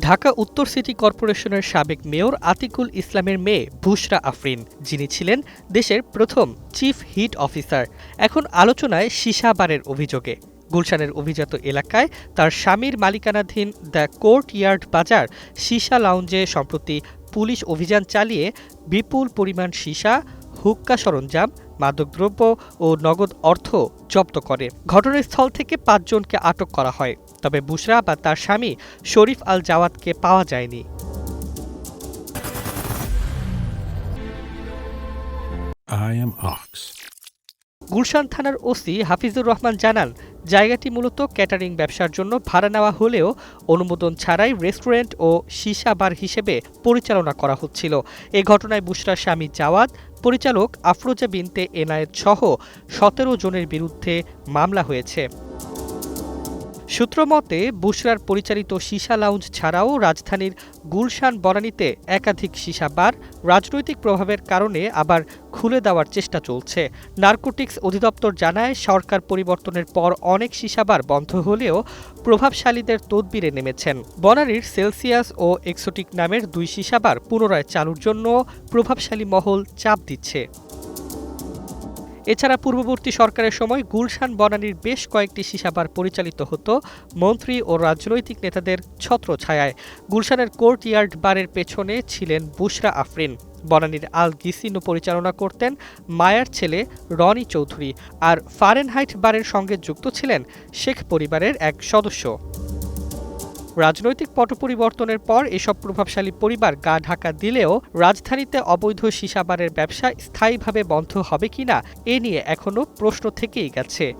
ঢাকা উত্তর সিটি কর্পোরেশনের সাবেক মেয়র আতিকুল ইসলামের মেয়ে বুশরা আফরিন, যিনি ছিলেন দেশের প্রথম চিফ হিট অফিসার, এখন আলোচনায় সীসা বারের অভিযোগে। গুলশানের অভিজাত এলাকায় তার স্বামীর মালিকানাধীন দ্য কোর্ট ইয়ার্ড বাজার সীসা লাউঞ্জে সম্প্রতি পুলিশ অভিযান চালিয়ে বিপুল পরিমাণ সীসা, হুক্কা সরঞ্জাম মাদকদ্রব্য ও নগদ অর্থ জব্দ করে। ঘটনাস্থল থেকে পাঁচজনকে আটক করা হয়। তবে বুশরা বা তার স্বামী শরীফ আল জাওয়াদকে পাওয়া যায়নি। গুলশান থানার ওসি হাফিজুর রহমান জানান জায়গাটি মূলত ক্যাটারিং ব্যবসার জন্য ভাড়া নেওয়া হলেও অনুমোদন ছাড়াই রেস্টুরেন্ট ও সীসা বার হিসেবে পরিচালনা করা হচ্ছিল। এ ঘটনায় বুসরা স্বামী জাওয়াদ, পরিচালক আফরোজা বিনতে এনায়েত সহ সতেরো জনের বিরুদ্ধে মামলা হয়েছে। সূত্রমতে বুশরার পরিচালিত সীসা লাউঞ্জ ছাড়াও রাজধানীর গুলশান বনানীতে একাধিক সীসা বার রাজনৈতিক প্রভাবের কারণে আবার খুলে দেওয়ার চেষ্টা চলছে। নার্কোটিক্স অধিদপ্তর জানায়, সরকার পরিবর্তনের পর অনেক সীসাবার বন্ধ হলেও প্রভাবশালীদের তদবিরে নেমেছেন। বনানীর সেলসিয়াস ও এক্সোটিক নামের দুই সীসাবার পুনরায় চালুর জন্য প্রভাবশালী মহল চাপ দিচ্ছে। এছাড়া পূর্ববর্তী সরকারের সময় গুলশান বনানীর বেশ কয়েকটি সীসাবার পরিচালিত হতো মন্ত্রী ও রাজনৈতিক নেতাদের ছত্রছায়ায়। গুলশানের কোর্ট ইয়ার্ড বারের পেছনে ছিলেন বুশরা আফরিন। বনানীর আল গিসিনো পরিচালনা করতেন মায়ার ছেলে রনি চৌধুরী। আর ফারেনহাইট বারের সঙ্গে যুক্ত ছিলেন শেখ পরিবারের এক সদস্য। রাজনৈতিক পটপরিবর্তনের পর এসব প্রভাবশালী পরিবার গা ঢাকা দিলেও রাজধানীতে অবৈধ সীসাবারের ব্যবসা স্থায়ীভাবে বন্ধ হবে কিনা, এ নিয়ে এখনও প্রশ্ন থেকেই গেছে।